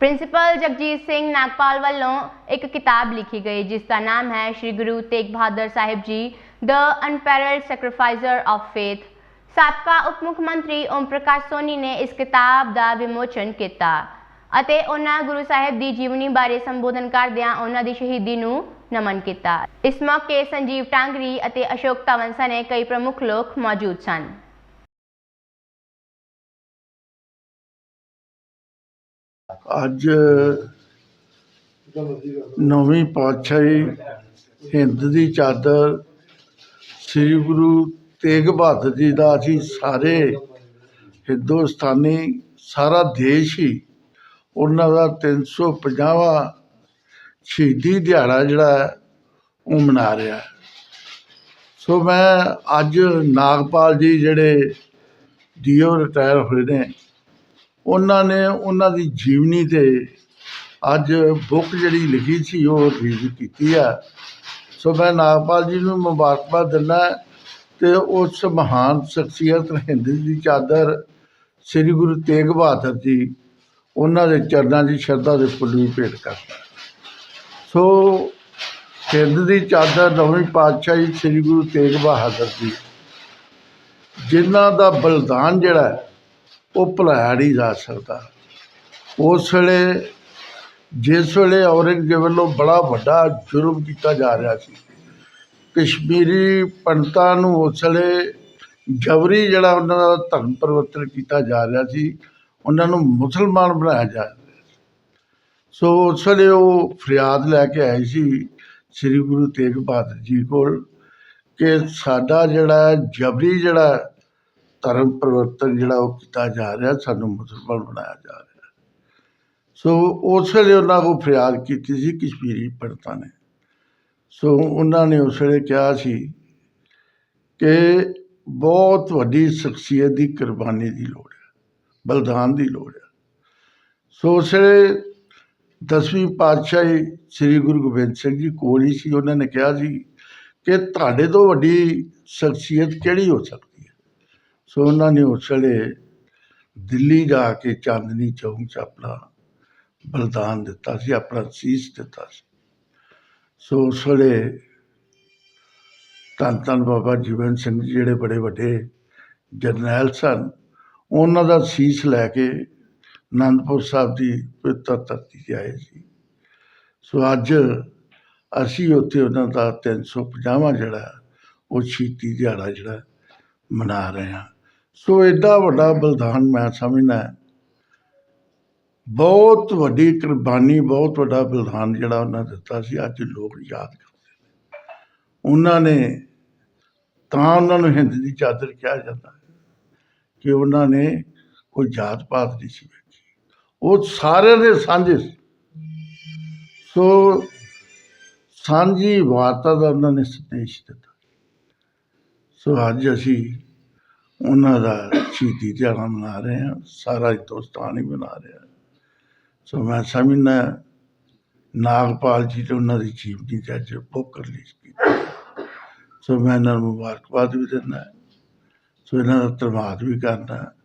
Principal Jagjit Singh Nagpal ਵੱਲੋਂ ਇੱਕ ਕਿਤਾਬ ਲਿਖੀ ਗਈ, ਜਿਸ ਦਾ ਨਾਮ ਹੈ ਸ਼੍ਰੀ ਗੁਰੂ ਤੇਗ ਬਹਾਦਰ ਸਾਹਿਬ ਜੀ ਦ ਅਨਪੈਰਲਡ ਸੈਕਰੀਫਾਈਸਰ ਆਫ ਫੇਥ ਸਾਬਕਾ ਉਪ ਮੁੱਖ ਮੰਤਰੀ ਓਮ ਪ੍ਰਕਾਸ਼ ਸੋਨੀ ਨੇ ਇਸ ਕਿਤਾਬ ਦਾ ਵਿਮੋਚਨ ਕੀਤਾ ਅਤੇ ਉਹਨਾਂ ਗੁਰੂ ਸਾਹਿਬ ਦੀ ਜੀਵਨੀ ਬਾਰੇ ਸੰਬੋਧਨ ਕਰਦਿਆਂ ਉਹਨਾਂ ਦੀ ਸ਼ਹੀਦੀ ਨੂੰ ਨਮਨ ਕੀਤਾ। ਇਸ ਮੌਕੇ ਸੰਜੀਵ ਟਾਂਗਰੀ ਅਤੇ ਅਸ਼ੋਕ ਤਵਨ ਸਣੇ ਕਈ ਪ੍ਰਮੁੱਖ ਲੋਕ ਮੌਜੂਦ ਸਨ। ਅੱਜ ਨੌਵੀਂ ਪਾਤਸ਼ਾਹੀ ਹਿੰਦ ਦੀ ਚਾਦਰ ਸ੍ਰੀ ਗੁਰੂ ਤੇਗ ਬਹਾਦਰ ਜੀ ਦਾ ਅਸੀਂ ਸਾਰੇ ਹਿੰਦੁਸਤਾਨੀ, ਸਾਰਾ ਦੇਸ਼ ਹੀ ਉਹਨਾਂ ਦਾ 350ਵਾਂ ਸ਼ਹੀਦੀ ਦਿਹਾੜਾ ਜਿਹੜਾ ਉਹ ਮਨਾ ਰਿਹਾ ਸੋ ਮੈਂ ਅੱਜ ਨਾਗਪਾਲ ਜੀ ਜਿਹੜੇ ਡੀਓ ਰਿਟਾਇਰ ਹੋਏ ਨੇ ਉਹਨਾਂ ਨੇ ਉਹਨਾਂ ਦੀ ਜੀਵਨੀ ਤੇ ਅੱਜ ਬੁੱਕ ਜਿਹੜੀ ਲਿਖੀ ਸੀ ਉਹ ਰਿਲੀਜ਼ ਕੀਤੀ ਆ। ਸੋ ਮੈਂ ਨਾਗਪਾਲ ਜੀ ਨੂੰ ਮੁਬਾਰਕਬਾਦ ਦਿੰਦਾ ਤੇ ਉਸ ਮਹਾਨ ਸ਼ਖਸੀਅਤ ਹਿੰਦ ਦੀ ਚਾਦਰ ਸ੍ਰੀ ਗੁਰੂ ਤੇਗ ਬਹਾਦਰ ਜੀ ਉਹਨਾਂ ਦੇ ਚਰਨਾਂ ਦੀ ਸ਼ਰਧਾ ਦੇ ਫੁੱਲ ਵੀ ਭੇਟ ਕਰਦਾ ਸੋ ਹਿੰਦ ਦੀ ਚਾਦਰ ਨੌਵੀਂ ਪਾਤਸ਼ਾਹੀ ਸ੍ਰੀ ਗੁਰੂ ਤੇਗ ਬਹਾਦਰ ਜੀ, ਜਿਨ੍ਹਾਂ ਦਾ ਬਲਿਦਾਨ ਜਿਹੜਾ ਉਹ ਭੁਲਾਇਆ ਨਹੀਂ ਜਾ ਸਕਦਾ। ਉਸ ਵੇਲੇ ਜਿਸ ਵੇਲੇ ਔਰੰਗਜ਼ੇਬ ਵੱਲੋਂ ਬੜਾ ਵੱਡਾ ਜੁਰਮ ਕੀਤਾ ਜਾ ਰਿਹਾ ਸੀ, ਕਸ਼ਮੀਰੀ ਪੰਡਤਾਂ ਨੂੰ ਉਸ ਵੇਲੇ ਜਬਰੀ ਜਿਹੜਾ ਉਹਨਾਂ ਦਾ ਧਰਮ ਪਰਿਵਰਤਨ ਕੀਤਾ ਜਾ ਰਿਹਾ ਸੀ, ਉਹਨਾਂ ਨੂੰ ਮੁਸਲਮਾਨ ਬਣਾਇਆ ਜਾ ਰਿਹਾ ਸੀ। ਸੋ ਉਸ ਵੇਲੇ ਉਹ ਫਰਿਆਦ ਲੈ ਕੇ ਆਏ ਸੀ ਸ੍ਰੀ ਗੁਰੂ ਤੇਗ ਬਹਾਦਰ ਜੀ ਕੋਲ ਕਿ ਸਾਡਾ ਜਿਹੜਾ ਜਬਰੀ ਜਿਹੜਾ ਧਰਮ ਪਰਿਵਰਤਨ ਜਿਹੜਾ ਉਹ ਕੀਤਾ ਜਾ ਰਿਹਾ, ਸਾਨੂੰ ਮੁਸਲਮਾਨ ਬਣਾਇਆ ਜਾ ਰਿਹਾ। ਸੋ ਉਸ ਵੇਲੇ ਉਹਨਾਂ ਕੋਲ ਫਰਿਆਦ ਕੀਤੀ ਸੀ, ਕਸ਼ਮੀਰੀ ਪੰਡਤਾਂ ਨੇ। ਸੋ ਉਹਨਾਂ ਨੇ ਉਸ ਵੇਲੇ ਕਿਹਾ ਸੀ ਕਿ ਬਹੁਤ ਵੱਡੀ ਸ਼ਖਸੀਅਤ ਦੀ ਕੁਰਬਾਨੀ ਦੀ ਲੋੜ ਹੈ, ਬਲਿਦਾਨ ਦੀ ਲੋੜ ਹੈ। ਸੋ ਉਸ ਵੇਲੇ ਦਸਵੀਂ ਪਾਤਸ਼ਾਹੀ ਸ੍ਰੀ ਗੁਰੂ ਗੋਬਿੰਦ ਸਿੰਘ ਜੀ ਕੋਲ ਹੀ ਸੀ। ਉਹਨਾਂ ਨੇ ਕਿਹਾ ਸੀ ਕਿ ਤੁਹਾਡੇ ਤੋਂ ਵੱਡੀ ਸ਼ਖਸੀਅਤ ਕਿਹੜੀ ਹੋ ਸਕਦੀ? ਸੋ ਉਹਨਾਂ ਨੇ ਉਸ ਵੇਲੇ ਦਿੱਲੀ ਜਾ ਕੇ ਚਾਂਦਨੀ ਚੌਂਕ 'ਚ ਆਪਣਾ ਬਲਿਦਾਨ ਦਿੱਤਾ ਸੀ, ਆਪਣਾ ਸੀਸ ਦਿੱਤਾ ਸੀ। ਸੋ ਉਸ ਵੇਲੇ ਧੰਨ ਧੰਨ ਬਾਬਾ ਜੀਵਨ ਸਿੰਘ ਜੀ ਜਿਹੜੇ ਬੜੇ ਵੱਡੇ ਜਰਨੈਲ ਸਨ, ਉਹਨਾਂ ਦਾ ਸੀਸ ਲੈ ਕੇ ਅਨੰਦਪੁਰ ਸਾਹਿਬ ਦੀ ਪਵਿੱਤਰ ਧਰਤੀ 'ਤੇ ਆਏ ਸੀ। ਸੋ ਅੱਜ ਅਸੀਂ ਉੱਥੇ ਉਹਨਾਂ ਦਾ 350ਵਾਂ ਜਿਹੜਾ, ਉਹ ਸ਼ਹੀਦੀ ਦਿਹਾੜਾ ਜਿਹੜਾ ਮਨਾ ਰਹੇ ਹਾਂ। ਸੋ ਐਡਾ ਵੱਡਾ ਬਲਿਦਾਨ ਮੈਂ ਸਮਝਦਾ ਬਹੁਤ ਵੱਡੀ ਕੁਰਬਾਨੀ, ਬਹੁਤ ਵੱਡਾ ਬਲਿਦਾਨ ਜਿਹੜਾ ਉਹਨਾਂ ਦਿੱਤਾ ਸੀ, ਅੱਜ ਲੋਕ ਯਾਦ ਕਰਦੇ ਨੇ। ਉਹਨਾਂ ਨੇ ਤਾਂ ਉਹਨਾਂ ਨੂੰ ਹਿੰਦ ਦੀ ਚਾਦਰ ਕਿਹਾ ਜਾਂਦਾ ਕਿ ਉਹਨਾਂ ਨੇ ਕੋਈ ਜਾਤ ਪਾਤ ਨਹੀਂ ਸੀ ਵੇਖੀ। ਉਹ ਸਾਰਿਆਂ ਦੇ ਸਾਂਝੇ ਸੀ। ਸੋ ਸਾਂਝੀ ਵਾਰਤਾ ਦਾ ਉਹਨਾਂ ਨੇ ਸੰਦੇਸ਼ ਦਿੱਤਾ। ਸੋ ਅੱਜ ਅਸੀਂ ਉਹਨਾਂ ਦਾ ਸ਼ਹੀਦੀ ਦਿਹਾੜਾ ਮਨਾ ਰਹੇ ਹਾਂ, ਸਾਰਾ ਹਿੰਦੁਸਤਾਨ ਹੀ ਮਨਾ ਰਿਹਾ ਸੋ ਮੈਂ ਸਮਝਦਾ ਨਾਗਪਾਲ ਜੀ ਤੇ ਉਹਨਾਂ ਦੀ ਜੀਵਨੀ ਤੇ ਅੱਜ ਬੁੱਕ ਰਿਲੀਜ਼ ਕੀਤੀ ਸੋ ਮੈਂ ਇਹਨਾਂ ਨੂੰ ਮੁਬਾਰਕਬਾਦ ਵੀ ਦਿੰਦਾ ਸੋ ਇਹਨਾਂ ਦਾ ਧੰਨਵਾਦ ਵੀ ਕਰਦਾ